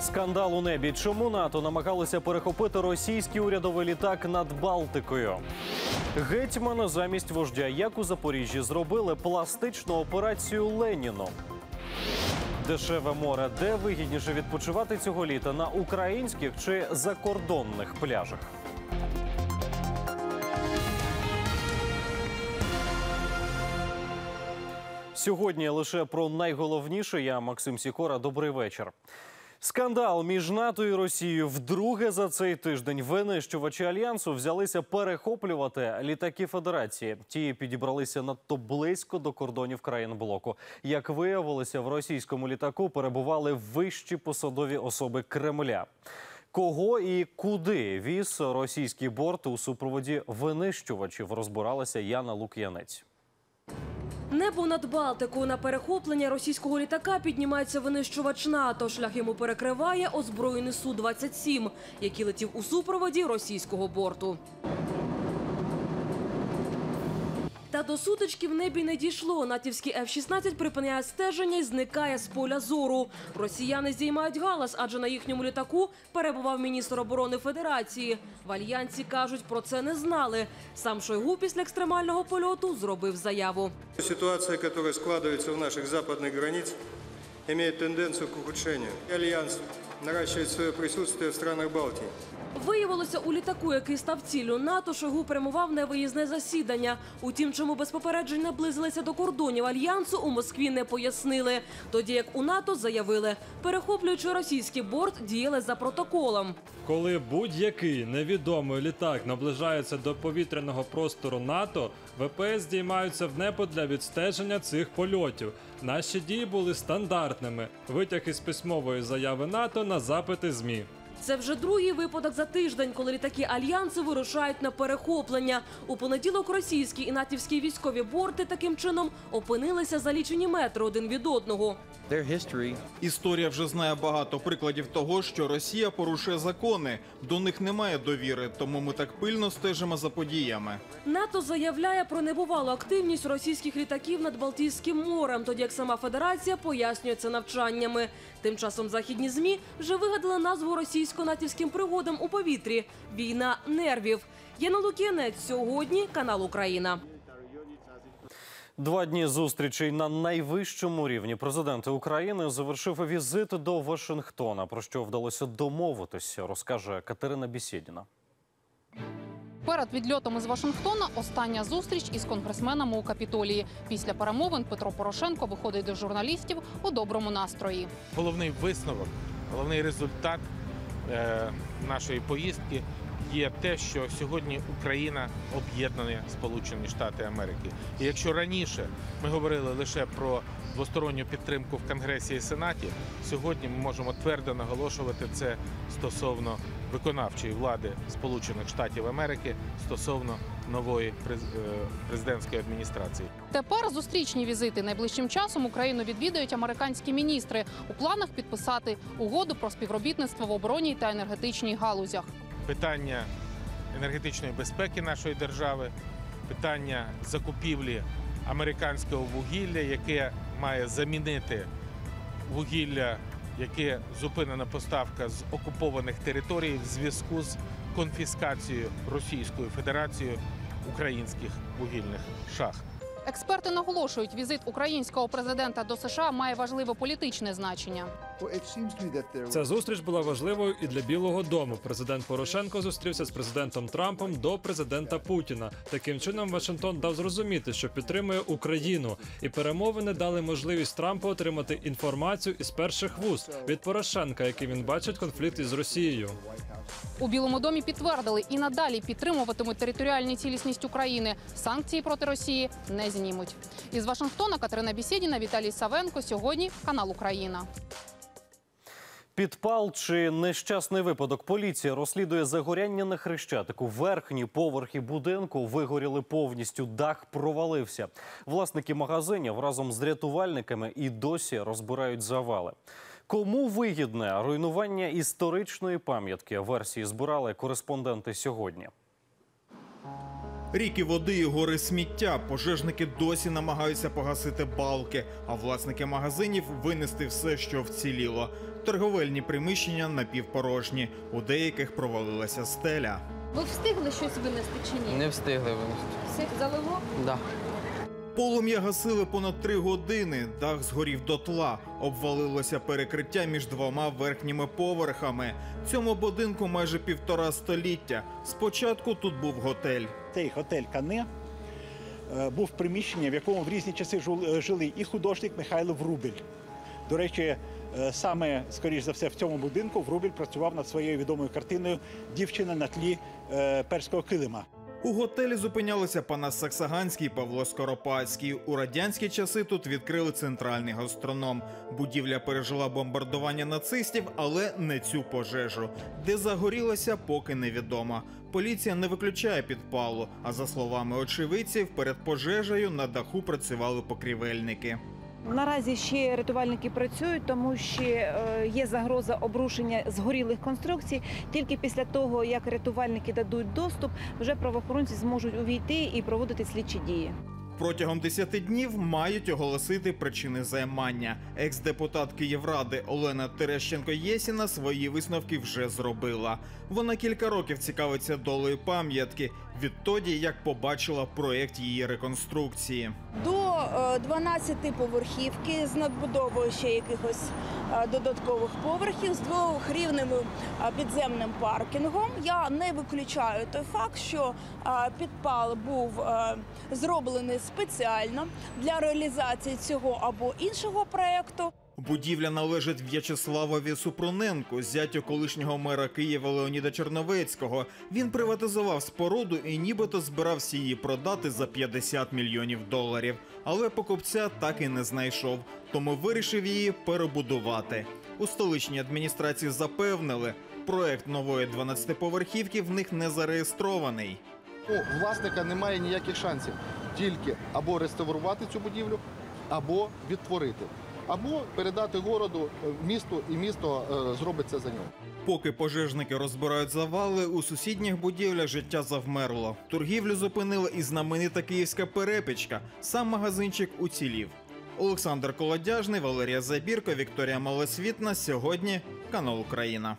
Скандал у небі. Чому НАТО намагалося перехопити російський урядовий літак над Балтикою? Гетьмана замість вождя, як у Запоріжжі, зробили пластичну операцію Леніну. Дешеве море, де вигідніше відпочивати цього літа на українських чи закордонних пляжах? Сьогодні лише про найголовніше. Я Максим Сікора. Добрий вечір. Скандал між НАТО і Росією вдруге за цей тиждень винищувачі альянсу взялися перехоплювати літаки Федерації. Ті підібралися надто близько до кордонів країн блоку. Як виявилося, в російському літаку перебували вищі посадові особи Кремля. Кого і куди віз російський борт у супроводі винищувачів, розбиралася Яна Лук'янець. Небо над Балтикою на перехоплення російського літака піднімається винищувач НАТО. Шлях йому перекриває озброєний Су-27, який летів у супроводі російського борту. Та до сутички в небі не дійшло. Натівський F-16 припиняє стеження і зникає з поля зору. Росіяни здіймають галас, адже на їхньому літаку перебував міністр оборони Федерації. В альянсі кажуть, про це не знали. Сам Шойгу після екстремального польоту зробив заяву. Ситуация, которая складывается в наших западных границ, имеет тенденцию к ухудшению. Альянс наращивает свое присутствие в странах Балтии. Виявилося, у літаку, який став ціллю НАТО, Шойгу прямував невиїзне засідання. Утім, чому без попереджень наблизилися до кордонів альянсу, у Москві не пояснили. Тоді як у НАТО заявили, перехоплюючи російський борт, діяли за протоколом. Коли будь-який невідомий літак наближається до повітряного простору НАТО, ВПС здіймаються в небо для відстеження цих польотів. Наші дії були стандартними. Витяг із письмової заяви НАТО на запити ЗМІ. Це вже другий випадок за тиждень, коли літаки альянсу вирушають на перехоплення. У понеділок російські і натівські військові борти таким чином опинилися за лічені метри один від одного. Історія вже знає багато прикладів того, що Росія порушує закони. До них немає довіри, тому ми так пильно стежимо за подіями. НАТО заявляє про небувалу активність російських літаків над Балтійським морем, тоді як сама федерація пояснює це навчаннями. Тим часом західні змі вже вигадали назву російсько-натівським пригодам у повітрі війна нервів. Яна Лук'янець сьогодні канал Україна. Два дні зустрічей на найвищому рівні президент України завершив візит до Вашингтона. Про що вдалося домовитися, розкаже Катерина Бісєдіна. Перед відльотом із Вашингтона остання зустріч із конгресменами у Капітолії. Після перемовин Петро Порошенко виходить до журналістів у доброму настрої. головний висновок, головний результат е, нашої поїздки є те, що сьогодні Україна об'єднані Сполучені Штати Америки. І якщо раніше ми говорили лише про двосторонню підтримку в Конгресі і Сенаті, сьогодні ми можемо твердо наголошувати це стосовно виконавчої влади Сполучених Штатів Америки стосовно нової е, президентської адміністрації. Тепер зустрічні візити найближчим часом Україну відвідають американські міністри у планах підписати угоду про співробітництво в оборонній та енергетичній галузях. питання енергетичної безпеки нашої держави, питання закупівлі американського вугілля, яке має замінити вугілля, яке зупинена поставка з окупованих територій в зв'язку з конфіскацією Російською Федерацією українських вугільних шахт. Експерти наголошують, візит українського президента до США має важливе політичне значення. Ця зустріч була важливою і для Білого Дому. Президент Порошенко зустрівся з президентом Трампом до президента Путіна. Таким чином, Вашингтон дав зрозуміти, що підтримує Україну, і перемовини дали можливість Трампу отримати інформацію із перших вуз від Порошенка, який він бачить конфлікт із Росією. У Білому домі підтвердили і надалі підтримуватимуть територіальну цілісність України. Санкції проти Росії не знімуть. Із Вашингтона Катерина Бісєдіна, Віталій Савенко. Сьогодні канал Україна. Підпал чи нещасний випадок поліція розслідує загоряння на хрещатику. Верхні поверхи будинку вигоріли повністю. Дах провалився. Власники магазинів разом з рятувальниками і досі розбирають завали. Кому вигідне руйнування історичної пам'ятки? Версії збирали кореспонденти сьогодні. Ріки води і гори сміття. Пожежники досі намагаються погасити балки, а власники магазинів винести все, що вціліло. Торговельні приміщення напівпорожні. У деяких провалилася стеля. Ви встигли щось винести чи ні? Не встигли винести. Все залило? Да. Полум'я гасили понад три години. Дах згорів дотла. Обвалилося перекриття між двома верхніми поверхами. Цьому будинку майже півтора століття. Спочатку тут був готель. Цей готель Кане е, був приміщення, в якому в різні часи е, жили і художник Михайло Врубель. До речі, саме, скоріш за все, в цьому будинку Врубель працював над своєю відомою картиною Дівчина на тлі е, перського килима. У готелі зупинялися Панас Саксаганський і Павло Скоропадський. У радянські часи тут відкрили центральний гастроном. Будівля пережила бомбардування нацистів, але не цю пожежу. Де загорілася, поки невідомо. Поліція не виключає підпалу. А за словами очевидців, перед пожежею на даху працювали покрівельники. Наразі ще рятувальники працюють, тому що е, є загроза обрушення згорілих конструкцій. Тільки після того, як рятувальники дадуть доступ, вже правоохоронці зможуть увійти і проводити слідчі дії. Протягом 10 днів мають оголосити причини займання. Екс-депутат Київради Олена Терещенко Єсіна свої висновки вже зробила. Вона кілька років цікавиться долею пам'ятки відтоді, як побачила проєкт її реконструкції. до е, 12 поверхівки з надбудовою ще якихось е, додаткових поверхів з двохрівним е, підземним паркінгом. Я не виключаю той факт, що е, підпал був е, зроблений спеціально для реалізації цього або іншого проекту. Будівля належить В'ячеславові Супруненку, зятю колишнього мера Києва Леоніда Черновецького. Він приватизував споруду і нібито збирався її продати за 50 мільйонів доларів. Але покупця так і не знайшов, тому вирішив її перебудувати. У столичній адміністрації запевнили, проект нової 12-поверхівки в них не зареєстрований. У власника немає ніяких шансів тільки або реставрувати цю будівлю, або відтворити, або передати городу, е, місту, і місто е, зробить це за нього. Поки пожежники розбирають завали, у сусідніх будівлях життя завмерло. Торгівлю зупинила і знаменита київська перепічка. Сам магазинчик уцілів. Олександр Колодяжний, Валерія Забірко, Вікторія Малосвітна. Сьогодні канал Україна.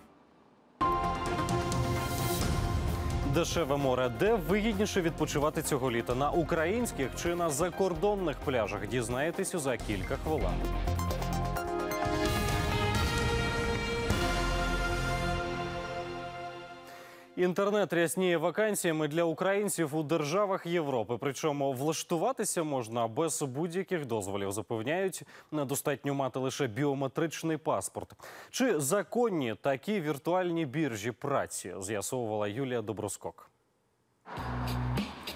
Дешеве море, де вигідніше відпочивати цього літа на українських чи на закордонних пляжах. Дізнаєтеся за кілька хвилин. Інтернет рясніє вакансіями для українців у державах Європи. Причому влаштуватися можна без будь-яких дозволів. Запевняють, недостатньо мати лише біометричний паспорт. Чи законні такі віртуальні біржі праці? З'ясовувала Юлія Доброскок.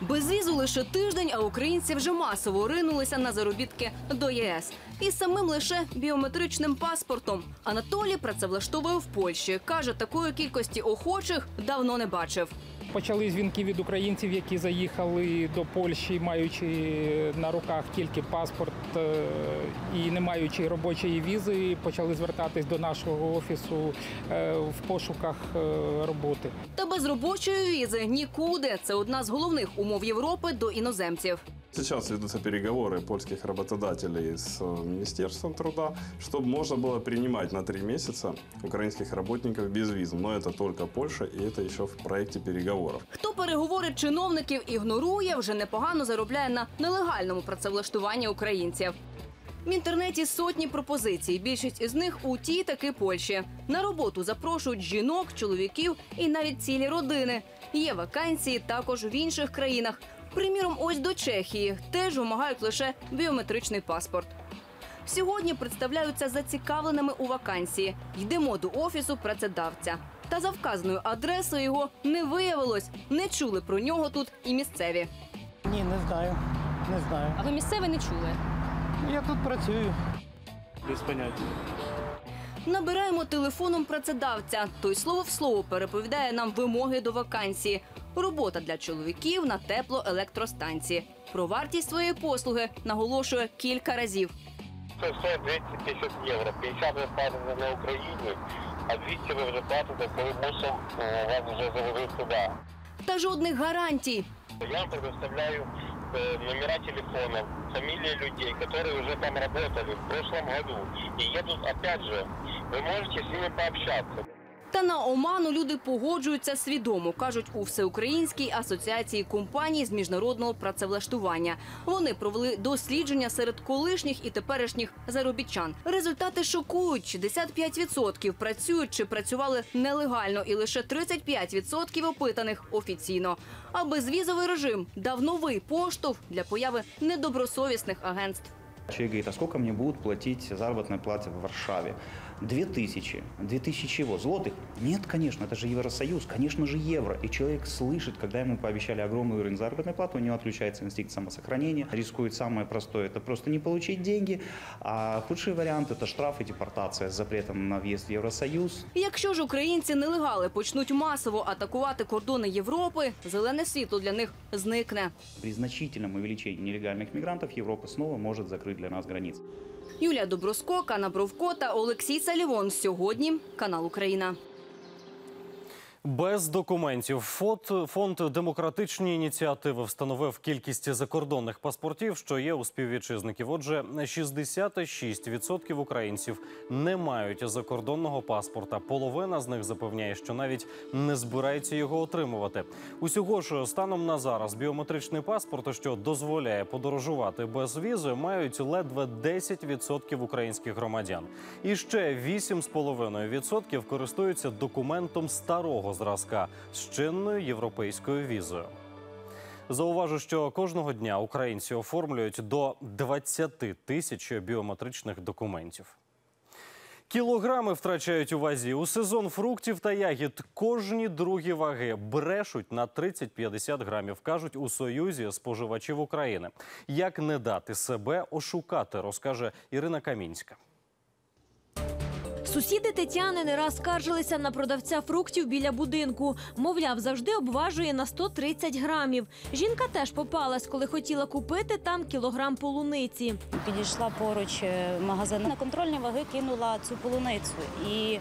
Без візу лише тиждень, а українці вже масово ринулися на заробітки до ЄС. І самим лише біометричним паспортом. Анатолій працевлаштовує в Польщі. Каже, такої кількості охочих давно не бачив. Почали дзвінки від українців, які заїхали до Польщі, маючи на руках тільки паспорт е, і не маючи робочої візи, почали звертатись до нашого офісу е, в пошуках е, роботи. Та без робочої візи нікуди. Це одна з головних умов Європи до іноземців. Сейчас ведутся переговоры польских работодателей с э, Министерством труда, чтобы можно было принимать на три месяца украинских работников без виз. Но это только Польша, и это еще в проекте переговоров. Хто переговори чиновників ігнорує, вже непогано заробляє на нелегальному працевлаштуванні українців. В інтернеті сотні пропозицій. Більшість із них у тій таки Польщі. На роботу запрошують жінок, чоловіків і навіть цілі родини. Є вакансії також в інших країнах. Приміром, ось до Чехії теж вимагають лише біометричний паспорт. Сьогодні представляються зацікавленими у вакансії. Йдемо до офісу працедавця. Та за вказаною адресою його не виявилось. Не чули про нього тут і місцеві. Ні, не знаю. Не знаю. А ви місцевий не чули? Я тут працюю. Без поняття. Набираємо телефоном працедавця. Той слово в слово переповідає нам вимоги до вакансії. Робота для чоловіків на теплоелектростанції. Про вартість своєї послуги наголошує кілька разів. Це все 200 тисяч євро. 50 ви платите на Україні, а 200 ви вже платите, коли мусом е, вас вже завели сюди. Та жодних гарантій. Я вам предоставляю э, номера телефонов, фамилии людей, которые уже там работали в прошлом году и едут опять же. Вы можете с ними пообщаться. Та на оману люди погоджуються свідомо, кажуть у Всеукраїнській асоціації компаній з міжнародного працевлаштування. Вони провели дослідження серед колишніх і теперішніх заробітчан. Результати шокують: 65% працюють чи працювали нелегально, і лише 35% опитаних офіційно. А безвізовий режим дав новий поштовх для появи недобросовісних агентств. Человек говорит, а сколько мне будут платить заработной платы в Варшаве? Две тысячи. Две тысячи чего? Злотых? Нет, конечно, это же Евросоюз, конечно же евро. И человек слышит, когда ему пообещали огромный уровень заработной платы, у него отключается инстинкт самосохранения, рискует самое простое, это просто не получить деньги. А худший вариант – это штраф и депортация с запретом на въезд в Евросоюз. Якщо ж українці нелегали почнуть масово атакувати кордони Європи, зелене світло для них зникне. При значительном увеличении нелегальных мигрантов Европа снова может закрыть для нас границы. Юлія Доброско, Кана Бровко та Олексій Салівон. Сьогодні канал Україна. Без документів фонд, фонд демократичні ініціативи встановив кількість закордонних паспортів, що є у співвітчизників. Отже, 66% українців не мають закордонного паспорта. Половина з них запевняє, що навіть не збирається його отримувати. Усього ж станом на зараз біометричний паспорт, що дозволяє подорожувати без візи, мають ледве 10% українських громадян. І ще 8,5% користуються документом старого зразка з чинною європейською візою. Зауважу, що кожного дня українці оформлюють до 20 тисяч біометричних документів. Кілограми втрачають у вазі у сезон фруктів та ягід. Кожні другі ваги брешуть на 30-50 грамів. кажуть у союзі споживачів України. Як не дати себе ошукати, розкаже Ірина Камінська. Сусіди Тетяни не раз скаржилися на продавця фруктів біля будинку. Мовляв, завжди обважує на 130 грамів. Жінка теж попалась, коли хотіла купити там кілограм полуниці. Підійшла поруч е, магазин. На контрольні ваги кинула цю полуницю і е,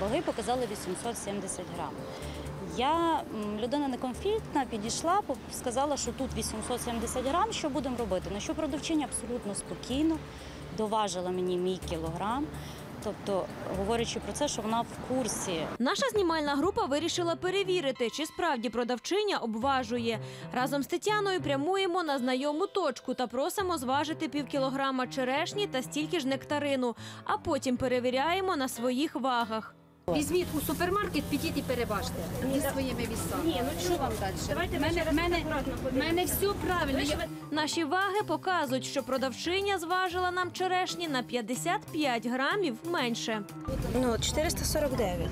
ваги показали 870 грам. Я людина неконфліктна, підійшла, сказала, що тут 870 грам, що будемо робити. На що продавчиня абсолютно спокійно доважила мені мій кілограм. Тобто, говорячи про це, що вона в курсі Наша знімальна група вирішила перевірити, чи справді продавчиня обважує. Разом з Тетяною прямуємо на знайому точку та просимо зважити пів кілограма черешні та стільки ж нектарину, а потім перевіряємо на своїх вагах. Візьміть у супермаркет, підіть і перебачте зі своїми вісами. Ні, ну що вам далі? Давайте мене, мене, мене все правильно. Я... Наші ваги показують, що продавчиня зважила нам черешні на 55 грамів менше. Ну, 449.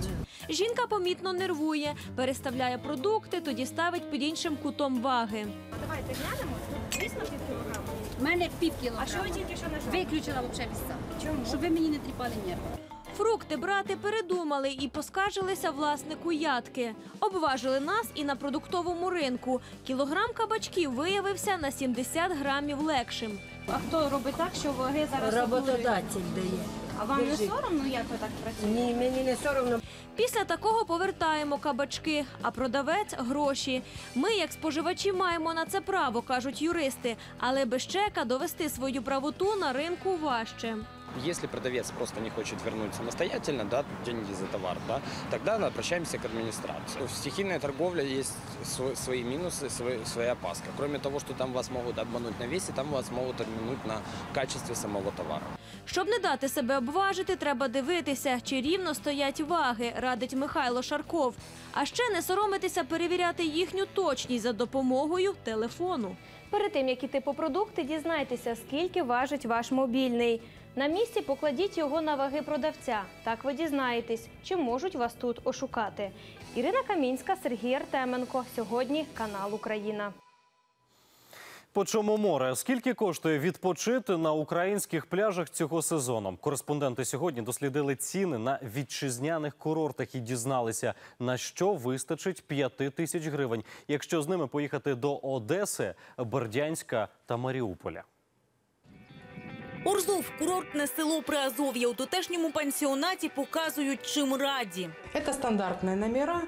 Жінка помітно нервує, переставляє продукти, тоді ставить під іншим кутом ваги. Давайте глянемо. Дійсно пів кілограма? У мене пів кілограма. А що ви тільки що нажали? Виключила взагалі віса. Чому? Щоб ви мені не тріпали нерви. Фрукти брати передумали і поскаржилися власнику ядки. Обважили нас і на продуктовому ринку. Кілограм кабачків виявився на 70 грамів легшим. А хто робить так, що ваги зараз Роботодатель дає. А вам не соромно, як ви так працюєте? Ні, мені не соромно. Після такого повертаємо кабачки, а продавець гроші. Ми, як споживачі, маємо на це право, кажуть юристи. Але без чека довести свою правоту на ринку важче. Если продавец просто не хочет вернуть самостоятельно да, деньги за товар, да, тогда обращаемся к администрации. В стихийной торговле есть сво- свои минусы, свой- своя опаска. Кроме того, что там вас могут обмануть на весе, там вас могут обмануть на качестве самого товара. Щоб не дати себе обважити, треба дивитися, чи рівно стоять ваги, радить Михайло Шарков. А ще не соромитися перевіряти їхню точність за допомогою телефону. Перед тим, як іти по продукти, дізнайтеся, скільки важить ваш мобільний. На місці покладіть його на ваги продавця. Так ви дізнаєтесь, чи можуть вас тут ошукати. Ірина Камінська, Сергій Артеменко. Сьогодні канал Україна. По чому море? Скільки коштує відпочити на українських пляжах цього сезону? Кореспонденти сьогодні дослідили ціни на вітчизняних курортах і дізналися, на що вистачить 5 тисяч гривень, якщо з ними поїхати до Одеси, Бердянська та Маріуполя. Урзув курортне село Приазов'я у тутешньому пансіонаті показують, чим раді. Это стандартные номера.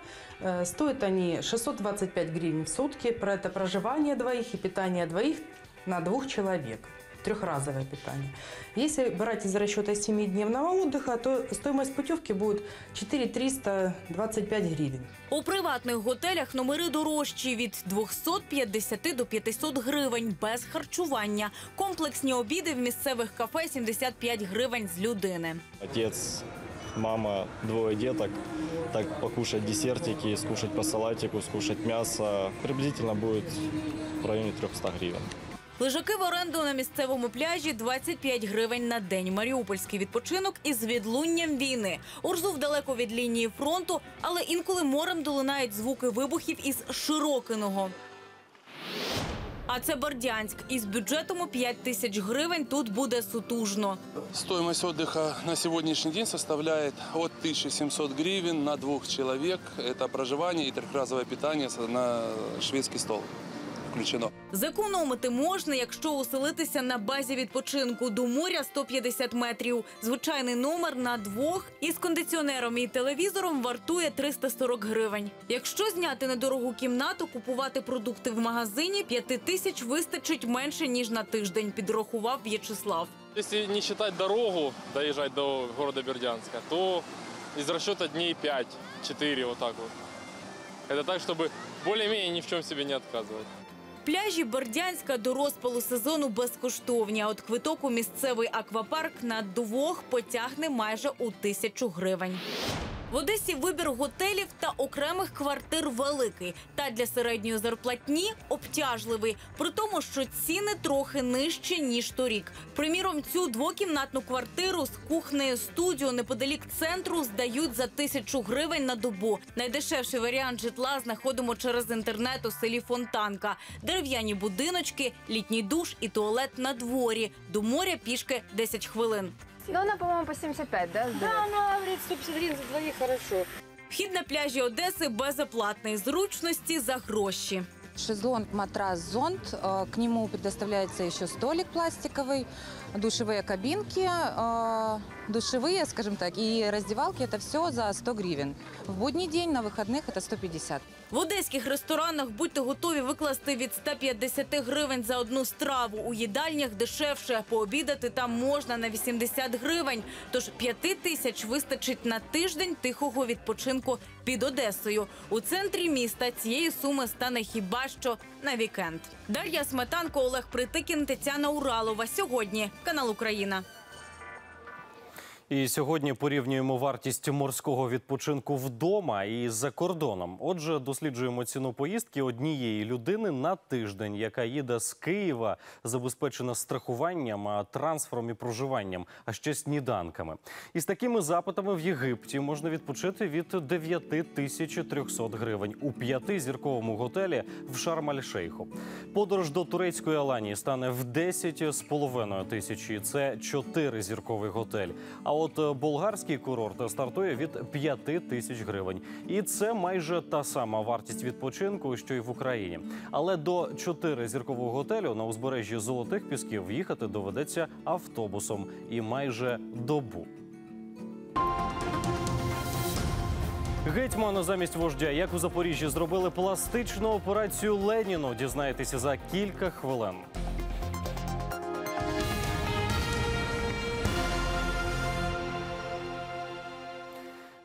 Э, Стоят они 625 гривен в сутки. Про это проживание двоих и питание двоих на двух человек. Трехразовое питание. Если брать из расчета 7-дневного отдыха, то стоимость путевки будет 4325 гривен. У приватних готелях номери дорожчі від 250 до 500 гривень без харчування. Комплексні обіди в місцевих кафе 75 гривень з людини. Отец, мама, двое деток. Так покушать десертики, скушать по салатику, скушать мясо. Приблизительно будет в районе 300 гривен. Лежаки в оренду на місцевому пляжі 25 гривень на день. Маріупольський відпочинок із відлунням війни. Урзув далеко від лінії фронту, але інколи морем долинають звуки вибухів із Широкиного. А це Бордянськ. Із бюджетом у 5 тисяч гривень тут буде сутужно. Стоимость отдыха на сегодняшний день составляет от 1700 гривен на двух человек. Это проживание и трехразовое питание на шведский стол включено. Зекономити можна, якщо оселитися на базі відпочинку до моря 150 метрів. Звичайний номер на двох із кондиціонером і телевізором вартує 340 гривень. Якщо зняти недорогу кімнату, купувати продукти в магазині 5 тисяч вистачить менше ніж на тиждень. Підрахував В'ячеслав. Если не считать дорогу, доезжать до города Бердянска, то из расчета дней 5-4 вот так вот. Это так, чтобы более-менее ни в чем себе не отказывать. Пляжі Бердянська до розпалу сезону безкоштовні. А от квиток у місцевий аквапарк на двох потягне майже у тисячу гривень. В Одесі вибір готелів та окремих квартир великий, та для середньої зарплатні обтяжливий. При тому, що ціни трохи нижчі ніж торік. Приміром, цю двокімнатну квартиру з кухнею студіо неподалік центру здають за тисячу гривень на добу. Найдешевший варіант житла знаходимо через інтернет у селі Фонтанка Дерев'яні будиночки, літній душ і туалет на дворі. До моря пішки 10 хвилин. Ну, она, по-моему, по 75, да? Да, она говорит 150 гривен за двоих хорошо. Вхід на пляжі Одеси безоплатний. Зручності за гроші. Шезлонг, матрас, зонт. Э, К нему предоставляется еще столик пластиковый, душевые кабинки, э, душевые, скажем так, и раздевалки. Это все за 100 гривен. В будний день, на выходных это 150. В одеських ресторанах будьте готові викласти від 150 гривень за одну страву. У їдальнях дешевше. Пообідати там можна на 80 гривень. Тож 5 тисяч вистачить на тиждень тихого відпочинку під Одесою. У центрі міста цієї суми стане хіба що на вікенд. Дар'я Сметанко, Олег Притикін, Тетяна Уралова. Сьогодні канал Україна. І сьогодні порівнюємо вартість морського відпочинку вдома і за кордоном. Отже, досліджуємо ціну поїздки однієї людини на тиждень, яка їде з Києва, забезпечена страхуванням, трансфером і проживанням, а ще сніданками. І з такими запитами в Єгипті можна відпочити від 9 тисяч 300 гривень у п'ятизірковому готелі в Шарм-Аль-Шейху. Подорож до турецької Аланії стане в 10 з половиною тисячі. Це чотиризірковий готель. А от е, болгарський курорт стартує від 5 тисяч гривень. І це майже та сама вартість відпочинку, що й в Україні. Але до чотиризіркового готелю на узбережжі золотих пісків їхати доведеться автобусом і майже добу. Гетьману замість вождя, як у Запоріжжі, зробили пластичну операцію Леніну. Дізнаєтеся за кілька хвилин.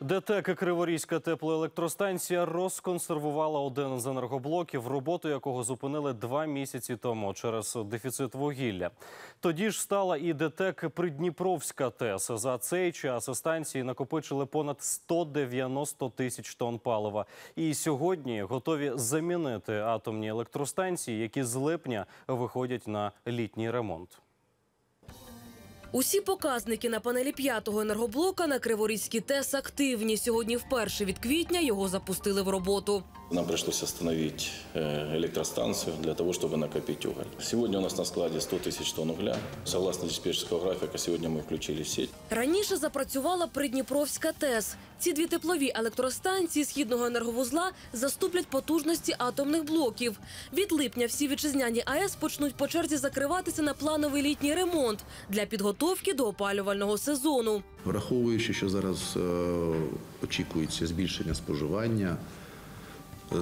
ДТЕК Криворізька теплоелектростанція розконсервувала один з енергоблоків, роботу якого зупинили два місяці тому через дефіцит вугілля. Тоді ж стала і ДТЕК Придніпровська ТЕС. За цей час станції накопичили понад 190 тисяч тонн палива. І сьогодні готові замінити атомні електростанції, які з липня виходять на літній ремонт. Усі показники на панелі п'ятого енергоблока на Криворізькій ТЕС активні. Сьогодні вперше від квітня його запустили в роботу. Нам пришлось остановить э, электростанцию для того, чтобы накопить уголь. Сегодня у нас на складе 100 тысяч тонн угля. Согласно диспетчерского графика, сегодня мы включили в сеть. Раніше запрацювала Придніпровська ТЕС. Ці дві теплові електростанції східного енерговузла заступлять потужності атомних блоків. Від липня всі вітчизняні АЕС почнуть по черзі закриватися на плановий літній ремонт для підготовки до опалювального сезону. Враховуючи, що зараз е, очікується збільшення споживання е,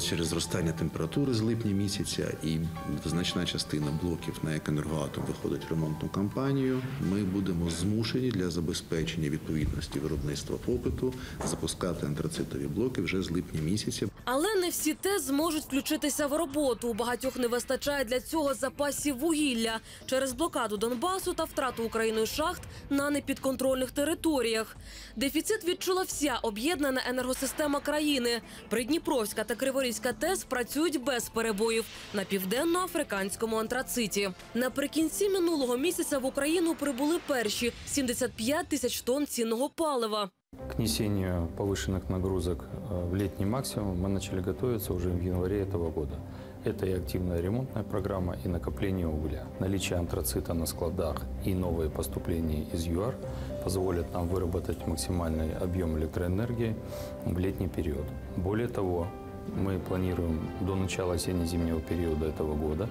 через зростання температури з липня місяця і значна частина блоків на «Екенергоатом» виходить ремонтну кампанію, ми будемо змушені для забезпечення відповідності виробництва попиту запускати антрацитові блоки вже з липня місяця. Але не всі ТЕС зможуть включитися в роботу. У багатьох не вистачає для цього запасів вугілля через блокаду Донбасу та втрату Україною шахт на непідконтрольних територіях. Дефіцит відчула вся об'єднана енергосистема країни. Придніпровська та Криворізька ТЕС працюють без перебоїв на південно-африканському антрациті. Наприкінці минулого місяця в Україну прибули перші 75 тисяч тонн цінного палива. К несению повышенных нагрузок э, в летний максимум мы начали готовиться уже в январе этого года. Это и активная ремонтная программа, и накопление угля. Наличие антрацита на складах и новые поступления из ЮАР позволят нам выработать максимальный объем электроэнергии в летний период. Более того, мы планируем до начала осенне-зимнего периода этого года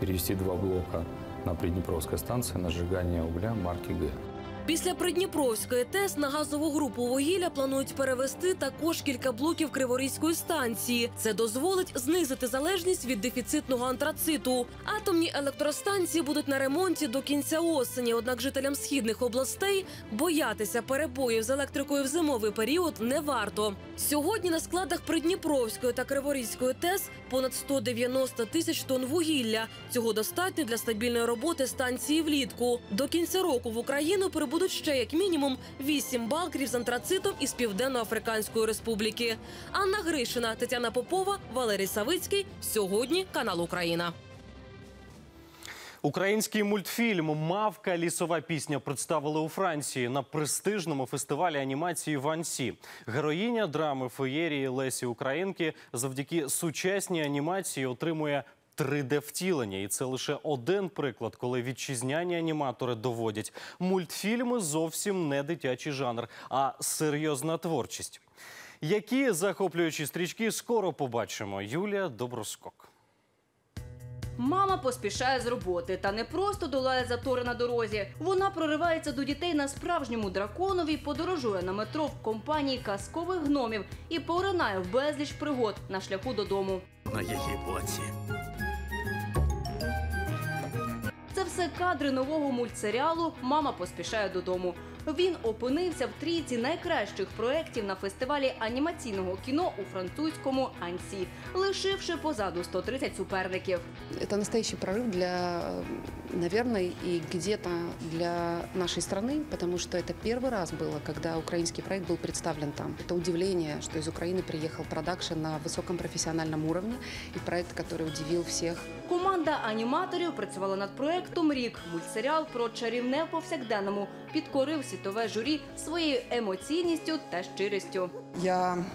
перевести два блока на Приднепровской станции на сжигание угля марки «Г». Після Придніпровської ТЕС на газову групу вугілля планують перевести також кілька блоків Криворізької станції. Це дозволить знизити залежність від дефіцитного антрациту. Атомні електростанції будуть на ремонті до кінця осені. Однак жителям східних областей боятися перебоїв з електрикою в зимовий період не варто. Сьогодні на складах Придніпровської та Криворізької ТЕС понад 190 тисяч тонн вугілля. Цього достатньо для стабільної роботи станції влітку. До кінця року в Україну прибудуть ще як мінімум 8 балкерів з антрацитом із Південно-Африканської Республіки. Анна Гришина, Тетяна Попова, Валерій Савицький. Сьогодні канал Україна. Український мультфільм Мавка лісова пісня представили у Франції на престижному фестивалі анімації в Ансі. Героїня драми феєрії Лесі Українки завдяки сучасній анімації отримує 3D-втілення. І це лише один приклад, коли вітчизняні аніматори доводять мультфільми зовсім не дитячий жанр, а серйозна творчість. Які захоплюючі стрічки скоро побачимо. Юлія Доброскок. Мама поспішає з роботи та не просто долає затори на дорозі. Вона проривається до дітей на справжньому драконові, подорожує на метро в компанії казкових гномів і поринає в безліч пригод на шляху додому. На її боці. все кадри нового мультсеріалу Мама поспішає додому. Він опинився в трійці найкращих проєктів на фестивалі анімаційного кіно у французькому Ансі, лишивши позаду 130 суперників. Это настоящий прорыв для, наверное, и где-то для нашей страны, потому что это первый раз было, когда украинский проект был представлен там. Это удивление, что из Украины приехал продакшн на высоком профессиональном уровне и проект, который удивил всех. Команда аніматорів працювала над проектом рік. Мультсеріал про чарівне в повсякденному підкорив світове журі своєю емоційністю та щирістю. Я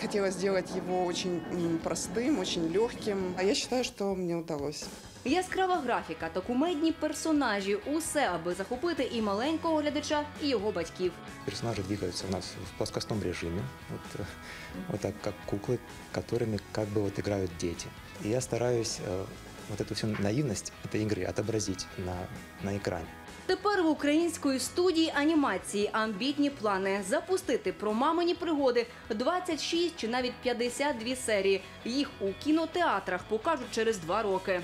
хотела сделать его очень м, простым, очень легким. А я считаю, что мне удалось. Яскрава графіка та кумедні персонажі усе, аби захопити і маленького глядача, і його батьків. Персонажи двигаются у нас в плоскостном режиме, вот, э, вот так как куклы, которыми как бы вот играют дети. И я стараюсь э, вот эту всю наивность этой игры отобразить на, на экране. Тепер в української студії анімації амбітні плани запустити про мамині пригоди 26 чи навіть 52 серії. Їх у кінотеатрах покажуть через два роки.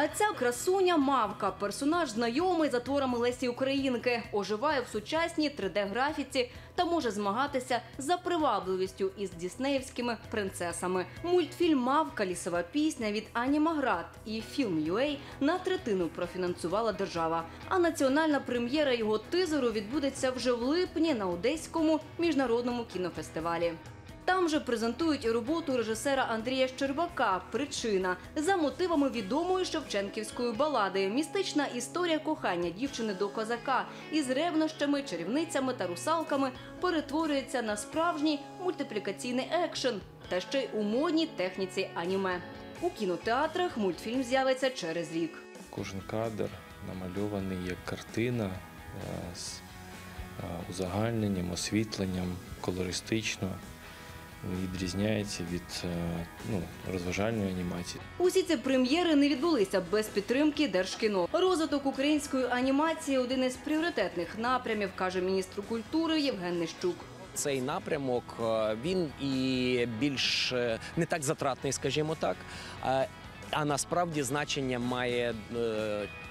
А ця красуня мавка, персонаж знайомий за творами Лесі Українки, оживає в сучасній 3D-графіці та може змагатися за привабливістю із діснеївськими принцесами. Мультфільм Мавка лісова пісня від Анімаград і фільм UA на третину профінансувала держава. А національна прем'єра його тизеру відбудеться вже в липні на Одеському міжнародному кінофестивалі. Там же презентують роботу режисера Андрія Щербака Причина за мотивами відомої Шевченківської балади. Містична історія кохання дівчини до козака із ревнощами, чарівницями та русалками перетворюється на справжній мультиплікаційний екшен. та ще й у модній техніці аніме. У кінотеатрах мультфільм з'явиться через рік. Кожен кадр намальований як картина е, з е, узагальненням, освітленням, колористично. Відрізняється від е, ну, розважальної анімації. Усі ці прем'єри не відбулися без підтримки Держкіно. Розвиток української анімації один із пріоритетних напрямів, каже міністр культури Євген Нищук. Цей напрямок е, він і більш е, не так затратний, скажімо так. А насправді значення має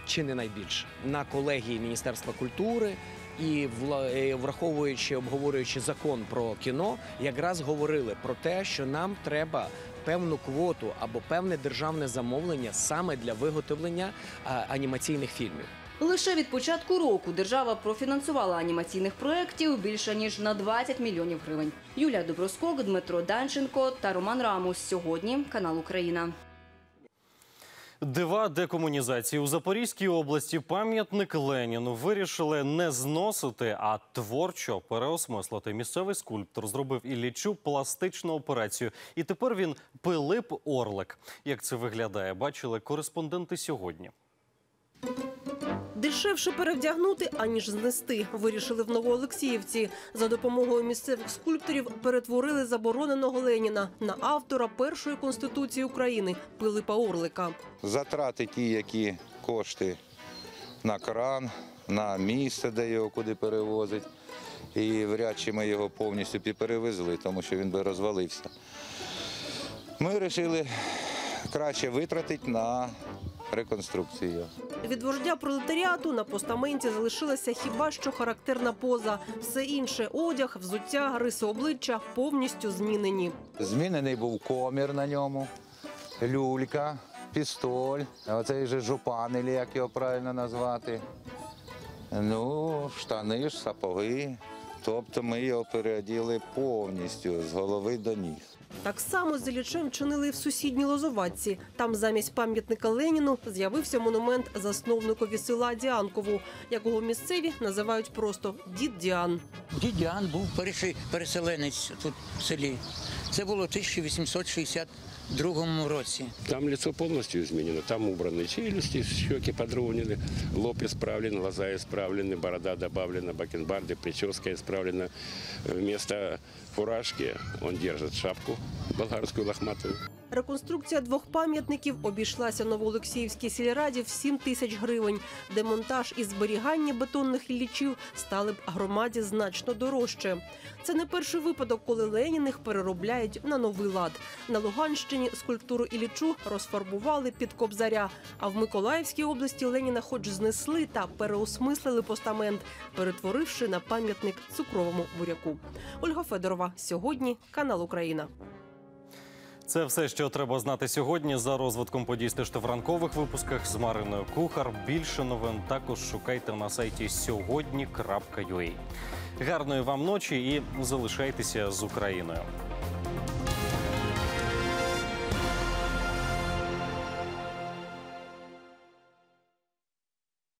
чи не найбільше на колегії Міністерства культури. І е, враховуючи, обговорюючи закон про кіно, якраз говорили про те, що нам треба певну квоту або певне державне замовлення саме для виготовлення анімаційних фільмів. Лише від початку року держава профінансувала анімаційних проєктів більше ніж на 20 мільйонів гривень. Юлія Доброскок, Дмитро Данченко та Роман Рамус. Сьогодні канал Україна. Дива декомунізації у Запорізькій області пам'ятник Леніну вирішили не зносити, а творчо переосмислити. Місцевий скульптор зробив Іллічу пластичну операцію, і тепер він Пилип Орлик. Як це виглядає, бачили кореспонденти сьогодні. Дешевше перевдягнути, аніж знести, вирішили в Новоолексіївці. За допомогою місцевих скульпторів перетворили забороненого Леніна на автора першої конституції України Пилипа Орлика. Затрати ті, які кошти на кран, на місце, де його куди перевозить. І вряд чи ми його повністю перевезли, тому що він би розвалився. Ми вирішили краще витратити на реконструкцію. Від вождя пролетаріату на постаменті залишилася хіба що характерна поза. Все інше одяг, взуття, риси обличчя повністю змінені. Змінений був комір на ньому, люлька, пістоль, оцей же жупан, або як його правильно назвати. Ну, штани ж, сапоги. Тобто ми його переоділи повністю з голови до ніг. Так само з чинили в сусідній Лозоватці. Там замість пам'ятника Леніну з'явився монумент засновникові села Діанкову, якого місцеві називають просто дід Діан. Дід Діан був перший переселенець тут в селі. Це було 1860 другому році. Там лицо повністю змінено, там убрані челюсті, щоки подровнені, лоб ісправлен, глаза ісправлені, борода додана, бакенбарди, прическа ісправлена. Вместо фуражки він держить шапку болгарскую лохматую. Реконструкція двох пам'ятників обійшлася Новоолексіївській сільраді в 7 тисяч гривень. Демонтаж і зберігання бетонних іллічів стали б громаді значно дорожче. Це не перший випадок, коли Леніних переробляють на новий лад. На Луганщині скульптуру Іллічу розфарбували під кобзаря. А в Миколаївській області Леніна хоч знесли та переосмислили постамент, перетворивши на пам'ятник цукровому буряку. Ольга Федорова сьогодні канал Україна. Це все, що треба знати сьогодні. За розвитком подій стежте в ранкових випусках з Мариною Кухар. Більше новин також шукайте на сайті сьогодні.ua. Гарної вам ночі і залишайтеся з Україною.